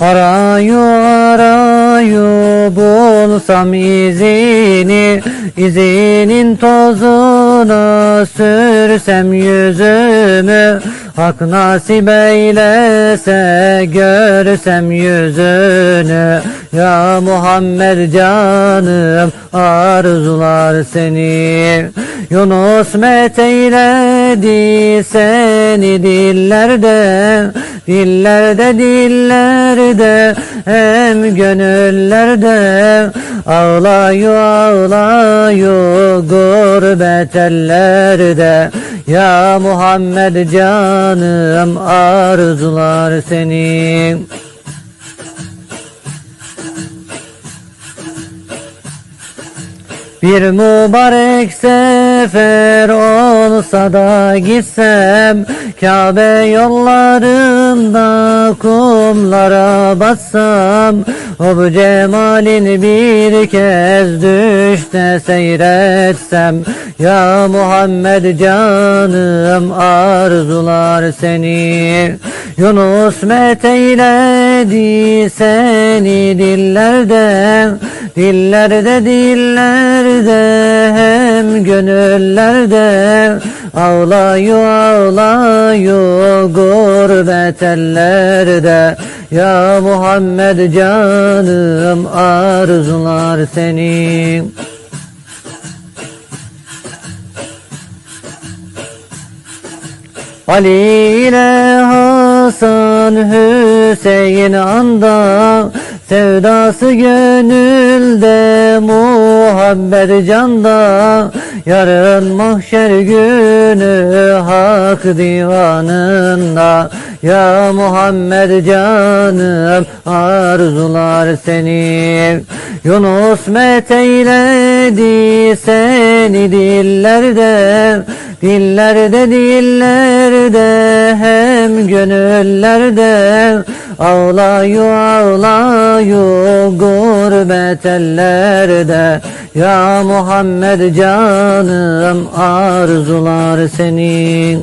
Arayu arayu bulsam izini izinin tozuna sürsem yüzümü. Hak nasip eylese görsem yüzünü. Ya Muhammed canım arzular seni. Yunus met eyledi seni dillerde Dillerde dillerde hem gönüllerde. Ağlayu ağlayu gurbet ellerde. Ya Muhammed canım arzular seni Bir mübarek sefer olsa da gitsem Kabe yollarında kumlara bassam O bu cemalin bir kez düşte seyretsem Ya Muhammed canım arzular seni. Yunus met eyledi seni dillerde Dillerde dillerde gönüllerde Ağlayu ağlayu gurbet ellerde. Ya Muhammed canım arzular seni Ali ile Hasan Hüseyin anda Sevdası gönülde muhabbet canda Yarın mahşer günü hak divanında. Ya Muhammed canım arzular seni. Yunus met eyledi seni dillerde Dillerde dillerde hem gönüllerde. Ağlayu ağlayu gurbet ellerde. Ya Muhammed canım arzular seni